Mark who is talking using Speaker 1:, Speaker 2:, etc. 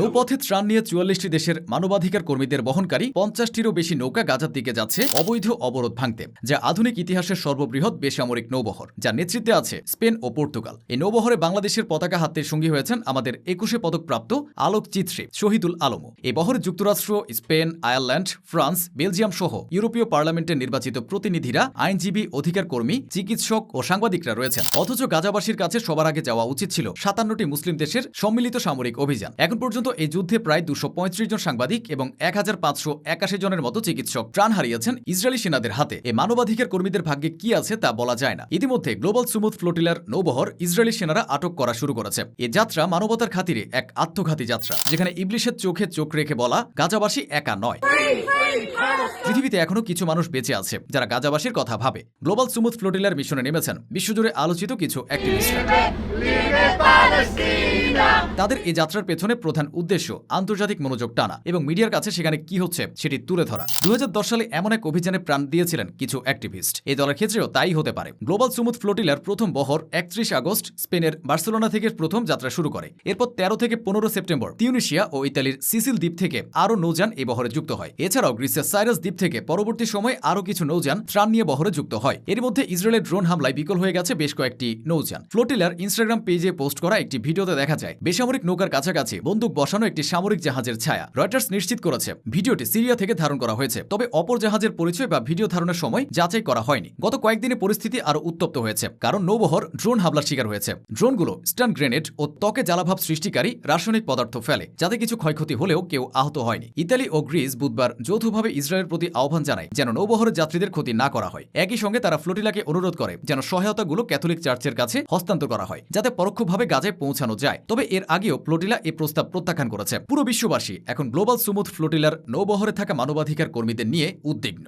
Speaker 1: নৌপথে ত্রাণ নিয়ে চুয়াল্লিশটি দেশের মানবাধিকার কর্মীদের বহনকারী পঞ্চাশটিরও বেশি নৌকা গাজার দিকে যাচ্ছে অবৈধ অবরোধ ভাঙতে, যা আধুনিক ইতিহাসের সর্ববৃহৎ বেসামরিক নৌবহর, যার নেতৃত্বে আছে স্পেন ও পর্তুগাল। এই নৌবহরে বাংলাদেশের পতাকা হাতের সঙ্গী হয়েছেন আমাদের একুশে পদকপ্রাপ্ত আলোক চিত্রে শহীদুল আলমও। এই বহরে যুক্তরাষ্ট্র, স্পেন, আয়ারল্যান্ড, ফ্রান্স, বেলজিয়াম সহ ইউরোপীয় পার্লামেন্টের নির্বাচিত প্রতিনিধিরা আইনজীবী অধিকার কর্মী চিকিৎসক ও সাংবাদিকরা রয়েছেন। অথচ গাজাবাসীর কাছে সবার আগে যাওয়া উচিত ছিল সাতান্নটি মুসলিম দেশের সম্মিলিত সামরিক অভিযান। এখন পর্যন্ত এই যুদ্ধে প্রায় দুশো জন সাংবাদিক এবং এক হাজার পাঁচশো একাশি জনের মতো চিকিৎসক প্রাণ হারিয়েছেন ইসরায়েলি সেনাদের হাতে। এই মানবাধিকার কর্মীদের ভাগ্যে কি আছে তা বলা যায় না। ইতিমধ্যে গ্লোবাল সুমুথ ফ্লোটিলার নৌবহর ইসরায়েলি সেনারা আটক করা শুরু করেছে। এ যাত্রা মানবতার খাতিরে এক আত্মঘাতী যাত্রা, যেখানে ইবলিশের চোখে চোখ রেখে বলা, গাজাবাসী একা নয়। পৃথিবীতে এখনও কিছু মানুষ বেঁচে আছে, যারা গাজাবাসীর কথা ভাবে। গ্লোবাল সুমুথ ফ্লোটিলার মিশনে নেমেছেন। বিশ্বজুড়ে আলোচিত কিছু অ্যাক্টিভিস্টরা তাদের এই যাত্রার পেছনে প্রধান উদ্দেশ্য আন্তর্জাতিক মনোযোগ টানা এবং মিডিয়ার কাছে সেখানে কি হচ্ছে সেটি তুলে ধরা। দুহাজার দশ সালে এমন এক অভিযানে প্রাণ দিয়েছিলেন কিছু অ্যাক্টিভিস্ট। এই দলের ক্ষেত্রেও তাই হতে পারে। গ্লোবাল সুমুথ ফ্লোটিলার প্রথম বহর একত্রিশ আগস্ট স্পেনের বার্সেলোনা থেকে প্রথম যাত্রা শুরু করে। এরপর তেরো থেকে পনেরো সেপ্টেম্বর তিউনিশিয়া ও ইতালির সিসিল দ্বীপ থেকে আরও নৌযান এই বহরে যুক্ত হয়। এছাড়াও গ্রিসের সাইরাস দ্বীপ থেকে পরবর্তী সময়ে আরও কিছু নৌযান ত্রাণ নিয়ে বহরে যুক্ত হয়। এর মধ্যে ইসরায়েলের ড্রোন হামলায় বিকল হয়ে গেছে বেশ কয়েকটি নৌযান। ফ্লোটিলার ইনস্টাগ্রাম পেজে পোস্ট করা একটি ভিডিওতে দেখা যায়, বেসামরিক নৌকার কাছাকাছি বন্দুক বসানো একটি সামরিক জাহাজের ছায়া, রয়টার্স নিশ্চিত করেছে। ভিডিওটি সিরিয়া থেকে ধারণ করা হয়েছে, তবে অপর জাহাজের পরিচয় বা ভিডিও ধারণের সময় যাচাই করা হয়নি। গত কয়েকদিনে পরিস্থিতি আরও উত্তপ্ত হয়েছে, কারণ নৌবহর ড্রোন হামলার শিকার হয়েছে। ড্রোনগুলো স্টান গ্রেনেড ও ত্বকে জ্বালাভাব সৃষ্টিকারী রাসায়নিক পদার্থ ফেলে, যাতে কিছু ক্ষয়ক্ষতি হলেও কেউ আহত হয়নি। ইতালি ও গ্রিস বুধবার যৌথভাবে ইসরায়েলের প্রতি আহ্বান জানায় যেন নৌবহরের যাত্রীদের ক্ষতি না করা হয়। একই সঙ্গে তারা ফ্লোটিলাকে অনুরোধ করে যেন সহায়তাগুলো ক্যাথলিক চার্চের কাছে হস্তান্তর করা হয়, যাতে পরোক্ষভাবে গাজায় পৌঁছানো যায়। তবে এর আগেও ফ্লোটিলা এ প্রস্তাব প্রত্যাখ্যান করেছে। পুরো বিশ্ববাসী এখন গ্লোবাল সুমুথ ফ্লোটিলার নৌবহরে থাকা মানবাধিকার কর্মীদের নিয়ে উদ্বিগ্ন।